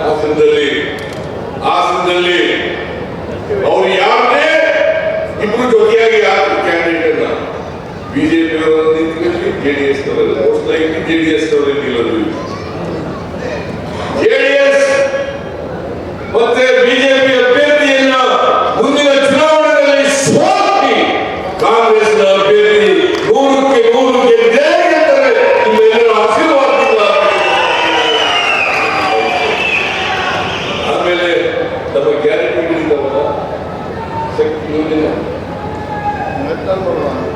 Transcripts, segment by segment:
ಹಾಸನದಲ್ಲಿ ಹಾಸನದಲ್ಲಿ ಅವ್ರು ಯಾರನ್ನೇ ಇಬ್ರು ಜೊತೆಯಾಗಿ ಯಾರು ಕ್ಯಾಂಡಿಡೇಟ್ ಅನ್ನ ಬಿಜೆಪಿ ಅವರು ನಿಂತ್ಕೊಳ್ಳಿ ಜೆಡಿಎಸ್ ನವರಲ್ಲಿ ಮೋಸ್ಟ್ ಲೈಕ್ಲಿ ಜೆಡಿಎಸ್ ನವರಲ್ಲಿ ನಿಲ್ಲೋದು. ಶಕ್ತಿ ಯೋಜನೆ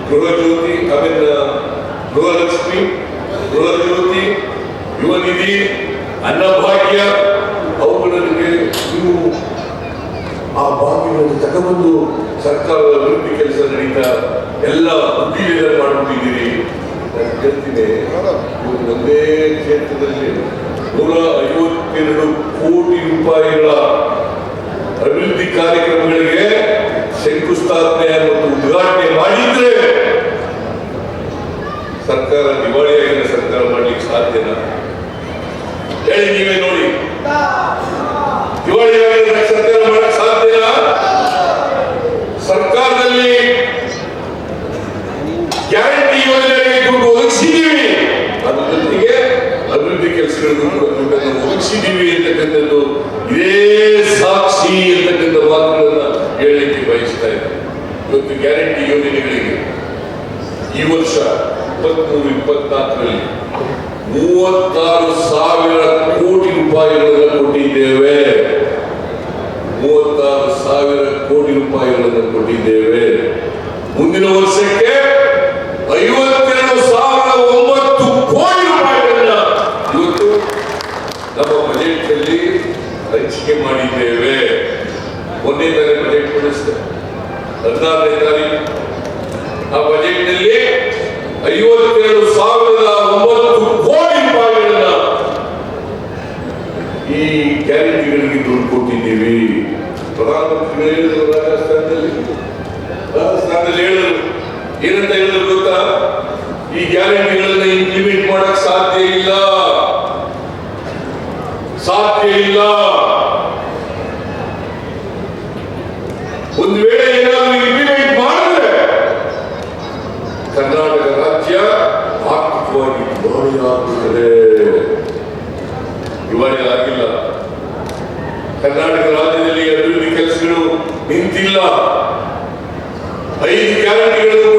ಗೃಹ ಜ್ಯೋತಿ ಆಮೇಲೆ ಗೃಹಲಕ್ಷ್ಮಿ, ಗೃಹಜ್ಯೋತಿ ಯುವ ನಿಧಿ ಅನ್ನಭಾಗ್ಯ ಅವುಗಳಿಗೆ ನೀವು ಆ ಭಾಗ್ಯಗಳನ್ನು ತಗೊಂಡು ಸರ್ಕಾರದ ಅಭಿವೃದ್ಧಿ ಕೆಲಸ ನಡೀತಾ ಎಲ್ಲ ಉದ್ದಿಮೆಗಳ ಮಾಡಿದ್ದೀರಿ ನಾನು ಕೇಳ್ತೀನಿ ಒಂದೇ ಕ್ಷೇತ್ರದಲ್ಲಿ ನೂರ ಐವತ್ತೆರಡು ಕೋಟಿ ರೂಪಾಯಿಗಳ ಅಭಿವೃದ್ಧಿ ಕಾರ್ಯಕ್ರಮಗಳಿಗೆ ನೀವೇ ನೋಡಿ. ಸರ್ಕಾರದಲ್ಲಿ ಗ್ಯಾರಂಟಿ ಯೋಜನೆಗೆ ದುಡ್ಡು ಒದಗಿಸಿದ್ದೀವಿ. ಅದ್ರ ಜೊತೆಗೆ ಅಭಿವೃದ್ಧಿ ಅಂತಕ್ಕಂಥದ್ದು ಸಾಕ್ಷಿ ಅಂತಕ್ಕಂಥ ಮಾತುಗಳನ್ನ ಹೇಳಲಿಕ್ಕೆ ಬಯಸ್ತಾ ಇವತ್ತು ಗ್ಯಾರಂಟಿ ಯೋಜನೆಗಳಿಗೆ ಈ ವರ್ಷ ಇಪ್ಪತ್ಮೂರು, ಇಪ್ಪತ್ನಾಲ್ಕರಲ್ಲಿ ಮೂವತ್ತಾರು ಸಾವಿರ ರೂಪಾಯಿಗಳನ್ನು ಕೊಟ್ಟಿದ್ದೇವೆ. ಮೂವತ್ತಾರು ಸಾವಿರ ಕೋಟಿ ರೂಪಾಯಿಗಳನ್ನು ಕೊಟ್ಟಿದ್ದೇವೆ. ಮುಂದಿನ ವರ್ಷಕ್ಕೆ ಐವತ್ತೆರಡು ಸಾವಿರ ಒಂಬತ್ತು ಕೋಟಿ ರೂಪಾಯಿಗಳನ್ನ ಇವತ್ತು ನಮ್ಮ ಬಜೆಟ್ನಲ್ಲಿ ಹಂಚಿಕೆ ಮಾಡಿದ್ದೇವೆ. ಒಂದೇ ತಾರೀಕು ಬಜೆಟ್ ಕೊಡಿಸ್ತೇವೆ. ಹದಿನಾರನೇ ತಾರೀಕು ಕೊಟ್ಟಿದ್ದೀವಿ ಪ್ರಧಾನಮಂತ್ರಿಗಳು ಹೇಳಿದರು, ರಾಜಸ್ಥಾನದಲ್ಲಿ. ರಾಜಸ್ಥಾನದಲ್ಲಿ ಹೇಳಿದ್ರು. ಏನಂತ ಹೇಳಿದ್ರು ಗೊತ್ತಾ? ಈ ಗ್ಯಾರಂಟಿಗಳನ್ನ ಇಂಪ್ಲಿಮೆಂಟ್ ಮಾಡಕ್ ಸಾಧ್ಯ ಇಲ್ಲ. ಸಾಧ್ಯ ಇಲ್ಲ. ಒಂದು ವೇಳೆ ಏನಾದರೂ ಇಂಪ್ಲಿಮೆಂಟ್ ಮಾಡಿದ್ರೆ ಕರ್ನಾಟಕ ರಾಜ್ಯ ಆರ್ಥಿಕವಾಗಿ ದಿವಾಳಿಯಾಗುತ್ತದೆ ದಿವಾಳಿ ಆಗಿಲ್ಲ. ಕರ್ನಾಟಕ ರಾಜ್ಯದಲ್ಲಿ ಅಭಿವೃದ್ಧಿ ಕೆಲಸಗಳು ನಿಂತಿಲ್ಲ. ಐದು ಗ್ಯಾರಂಟಿಗಳನ್ನು